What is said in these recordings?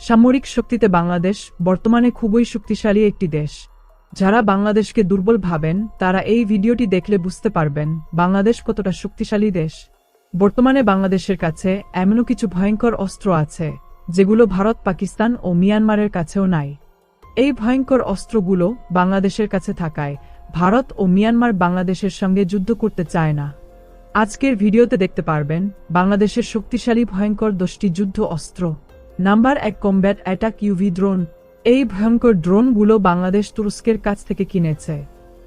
সামরিক শক্তিতে বাংলাদেশ বর্তমানে খুবই শক্তিশালী একটি দেশ। যারা বাংলাদেশকে দুর্বল ভাবেন, তারা এই ভিডিওটি দেখলে বুঝতে পারবেন বাংলাদেশ কতটা শক্তিশালী দেশ। বর্তমানে বাংলাদেশের কাছে এমনও কিছু ভয়ঙ্কর অস্ত্র আছে, যেগুলো ভারত, পাকিস্তান ও মিয়ানমারের কাছেও নাই। এই ভয়ঙ্কর অস্ত্রগুলো বাংলাদেশের কাছে থাকায় ভারত ও মিয়ানমার বাংলাদেশের সঙ্গে যুদ্ধ করতে চায় না। আজকের ভিডিওতে দেখতে পারবেন বাংলাদেশের শক্তিশালী ভয়ঙ্কর দশটি যুদ্ধ অস্ত্র। নাম্বার এক কম্ব্যাট অ্যাটাক ইউভি ড্রোন এই ভয়ঙ্কর ড্রোনগুলো বাংলাদেশ তুরস্কের কাছ থেকে কিনেছে।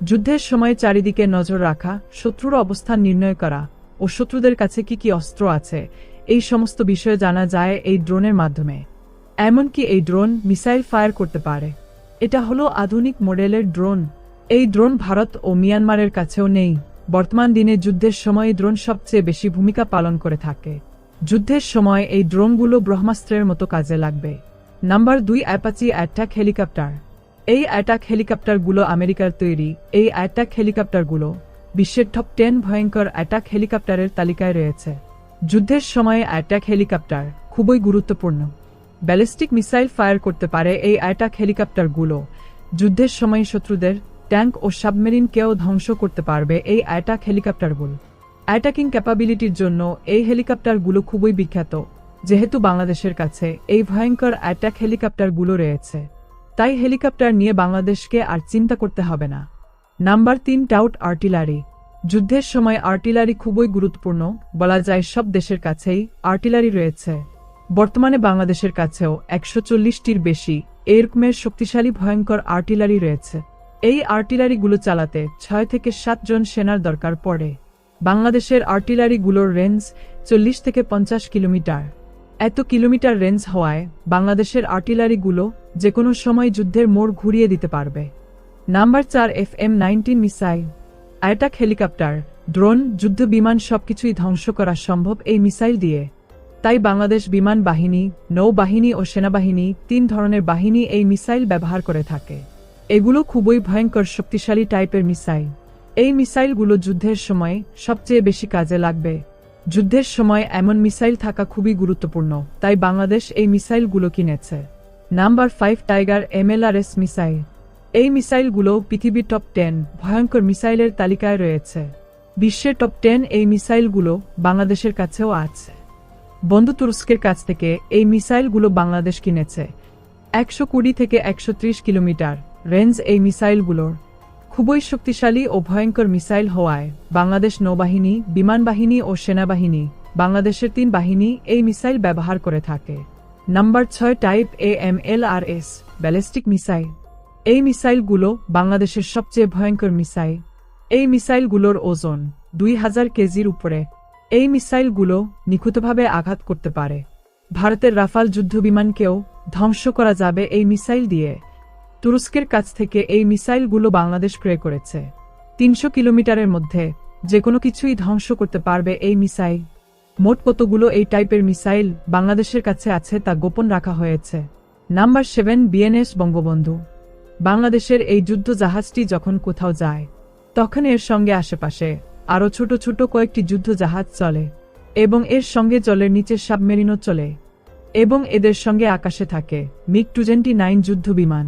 যুদ্ধের সময় চারিদিকে নজর রাখা, শত্রুর অবস্থান নির্ণয় করা ও শত্রুদের কাছে কি কি অস্ত্র আছে, এই সমস্ত বিষয়ে জানা যায় এই ড্রোনের মাধ্যমে। এমনকি এই ড্রোন মিসাইল ফায়ার করতে পারে। এটা হলো আধুনিক মডেলের ড্রোন এই ড্রোন ভারত ও মিয়ানমারের কাছেও নেই। বর্তমান দিনে যুদ্ধের সময় ড্রোন সবচেয়ে বেশি ভূমিকা পালন করে থাকে। যুদ্ধের সময় এই ড্রোনগুলো ব্রহ্মাস্ত্রের মতো কাজে লাগবে। নাম্বার দুই, অ্যাপাচি অ্যাটাক হেলিকপ্টার। এই অ্যাটাক হেলিকপ্টারগুলো আমেরিকার তৈরি। এই অ্যাটাক হেলিকপ্টারগুলো বিশ্বের টপ টেন ভয়ঙ্কর অ্যাটাক হেলিকপ্টারের তালিকায় রয়েছে। যুদ্ধের সময়ে অ্যাটাক হেলিকপ্টার খুবই গুরুত্বপূর্ণ। ব্যালিস্টিক মিসাইল ফায়ার করতে পারে এই অ্যাটাক হেলিকপ্টারগুলো। যুদ্ধের সময় শত্রুদের, ট্যাঙ্ক ও সাবমেরিনকেও ধ্বংস করতে পারবে এই অ্যাটাক হেলিকপ্টারগুলো। অ্যাটাকিং ক্যাপাবিলিটির জন্য এই হেলিকপ্টারগুলো খুবই বিখ্যাত, যেহেতু বাংলাদেশের কাছে এই ভয়ঙ্কর অ্যাটাক হেলিকপ্টারগুলো রয়েছে। তাই হেলিকপ্টার নিয়ে বাংলাদেশকে আর চিন্তা করতে হবে না। নাম্বার তিন টাউট আর্টিলারি যুদ্ধের সময় আর্টিলারি খুবই গুরুত্বপূর্ণ, বলা যায় সব দেশের কাছেই আর্টিলারি রয়েছে। বর্তমানে বাংলাদেশের কাছেও একশো চল্লিশটির বেশি এরকমের শক্তিশালী ভয়ঙ্কর আর্টিলারি রয়েছে। এই আর্টিলারিগুলো চালাতে ছয় থেকে সাতজন সেনার দরকার পড়ে। বাংলাদেশের আর্টিলারিগুলোর রেঞ্জ চল্লিশ থেকে পঞ্চাশ কিলোমিটার। এত কিলোমিটার রেঞ্জ হওয়ায় বাংলাদেশের আর্টিলারিগুলো যে কোনো সময় যুদ্ধের মোড় ঘুরিয়ে দিতে পারবে। নাম্বার চার F M nineteen missile. Attack helicopter, drone, যুদ্ধ বিমান সবকিছুই ধ্বংস করা সম্ভব এই মিসাইল দিয়ে। তাই বাংলাদেশ বিমান বাহিনী, নৌবাহিনী ও সেনাবাহিনী তিন ধরনের বাহিনী এই মিসাইল ব্যবহার করে থাকে। এগুলো খুবই ভয়ঙ্কর শক্তিশালী টাইপের মিসাইল। এই মিসাইলগুলো যুদ্ধের সময় সবচেয়ে বেশি কাজে লাগবে। যুদ্ধের সময় এমন মিসাইল থাকা খুবই গুরুত্বপূর্ণ, তাই বাংলাদেশ এই মিসাইলগুলো কিনেছে। Number five Tiger MLRS missile. এই মিসাইলগুলো পৃথিবীর টপ টেন ভয়ঙ্কর মিসাইলের তালিকায় রয়েছে। বিশ্বের টপ টেন এই মিসাইলগুলো বাংলাদেশের কাছেও আছে। বন্ধু তুরস্কের কাছ থেকে এই মিসাইলগুলো বাংলাদেশ কিনেছে। একশো কুড়ি থেকে একশো ত্রিশ কিলোমিটার রেঞ্জ এই মিসাইলগুলোর। খুবই শক্তিশালী ও ভয়ঙ্কর মিসাইল হওয়ায় বাংলাদেশ নৌবাহিনী, বিমান বাহিনী ও সেনাবাহিনী, বাংলাদেশের তিন বাহিনী এই মিসাইল ব্যবহার করে থাকে। নাম্বার ছয় type A M L R S, ballistic missile. এই মিসাইলগুলো বাংলাদেশের সবচেয়ে ভয়ঙ্কর মিসাইল। এই মিসাইলগুলোর ওজন দুই হাজার কেজির উপরে। এই মিসাইলগুলো নিখুঁতভাবে আঘাত করতে পারে। ভারতের রাফাল যুদ্ধবিমানকেও ধ্বংস করা যাবে এই মিসাইল দিয়ে। তুরস্কের কাছ থেকে এই মিসাইলগুলো বাংলাদেশ ক্রয় করেছে। তিনশো কিলোমিটারের মধ্যে যে কোনো কিছুই ধ্বংস করতে পারবে এই মিসাইল। মোট কতগুলো এই টাইপের মিসাইল বাংলাদেশের কাছে আছে তা গোপন রাখা হয়েছে। Number seven, BNS Bangabandhu. বাংলাদেশের এই যুদ্ধ জাহাজটি যখন কোথাও যায়, তখন এর সঙ্গে আশেপাশে আরও ছোট ছোট কয়েকটি যুদ্ধ জাহাজ চলে এবং এর সঙ্গে জলের নিচের সাবমেরিনও চলে এবং এদের সঙ্গে আকাশে থাকে মিগ টু নাইন যুদ্ধ বিমান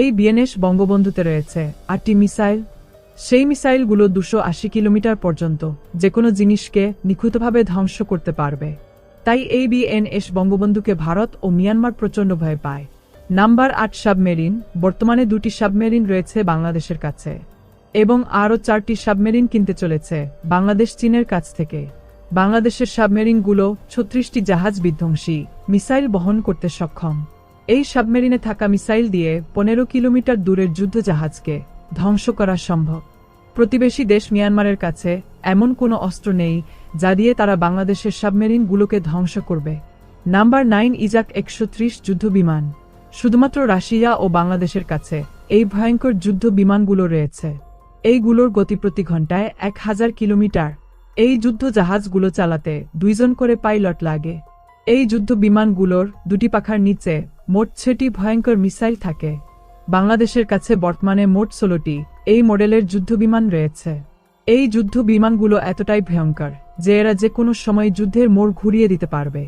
এই বিএনএস বঙ্গবন্ধুতে রয়েছে আটটি মিসাইল। সেই মিসাইলগুলো দুশো আশি কিলোমিটার পর্যন্ত যে কোনো জিনিসকে নিখুঁতভাবে ধ্বংস করতে পারবে। তাই এই বিএনএস বঙ্গবন্ধুকে ভারত ও মিয়ানমার প্রচণ্ড ভয় পায়। নাম্বার আট সাবমেরিন, বর্তমানে দুটি সাবমেরিন রয়েছে বাংলাদেশের কাছে এবং আরও চারটি সাবমেরিন কিনতে চলেছে বাংলাদেশ চীনের কাছ থেকে। বাংলাদেশের সাবমেরিনগুলো ছত্রিশটি জাহাজ বিধ্বংসী, মিসাইল বহন করতে সক্ষম। এই সাবমেরিনে থাকা মিসাইল দিয়ে পনেরো কিলোমিটার দূরের যুদ্ধজাহাজকে ধ্বংস করা সম্ভব। প্রতিবেশী দেশ মিয়ানমারের কাছে এমন কোনো অস্ত্র নেই যা দিয়ে তারা বাংলাদেশের সাবমেরিনগুলোকে ধ্বংস করবে। নাম্বার নাইন ইজাক একশো ত্রিশ যুদ্ধ বিমান। শুধুমাত্র রাশিয়া ও বাংলাদেশের কাছে এই ভয়ঙ্কর যুদ্ধ বিমানগুলো রয়েছে। এইগুলোর গতি প্রতি ঘন্টায় এক হাজার কিলোমিটার। এই যুদ্ধ জাহাজগুলো চালাতে দুইজন করে পাইলট লাগে। এই যুদ্ধ বিমানগুলোর দুটি পাখার নিচে মোট ছটি ভয়ঙ্কর মিসাইল থাকে। বাংলাদেশের কাছে বর্তমানে মোট ষোলোটি। এই মডেলের যুদ্ধ বিমান রয়েছে। এই যুদ্ধ বিমানগুলো এতটাই ভয়ঙ্কর যে এরা যে কোনো সময় যুদ্ধের মোড় ঘুরিয়ে দিতে পারবে।